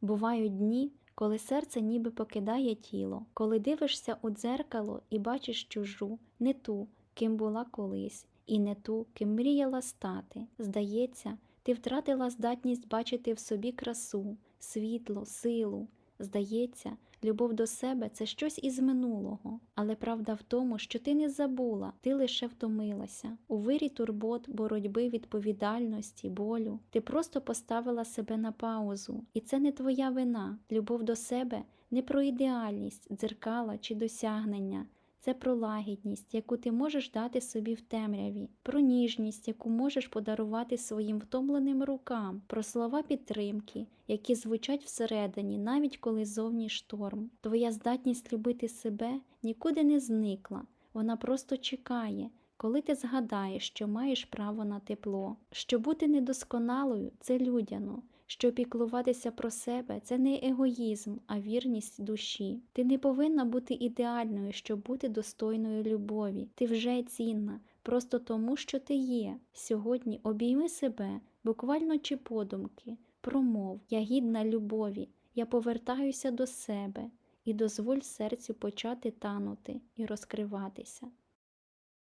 Бувають дні, коли серце ніби покидає тіло, коли дивишся у дзеркало і бачиш чужу, не ту, ким була колись, і не ту, ким мріяла стати. Здається, ти втратила здатність бачити в собі красу, світло, силу. Здається, любов до себе це щось із минулого, але правда в тому, що ти не забула, ти лише втомилася. У вирі турбот, боротьби, відповідальності, болю. Ти просто поставила себе на паузу, і це не твоя вина. Любов до себе не про ідеальність, дзеркала чи досягнення. Це про лагідність, яку ти можеш дати собі в темряві, про ніжність, яку можеш подарувати своїм втомленим рукам, про слова підтримки, які звучать всередині, навіть коли зовні шторм. Твоя здатність любити себе нікуди не зникла, вона просто чекає. Коли ти згадаєш, що маєш право на тепло, що бути недосконалою це людяно, що піклуватися про себе це не егоїзм, а вірність душі. Ти не повинна бути ідеальною, щоб бути достойною любові. Ти вже цінна, просто тому, що ти є. Сьогодні обійми себе, буквально чи подумки, промов, я гідна любові, я повертаюся до себе і дозволь серцю почати танути і розкриватися.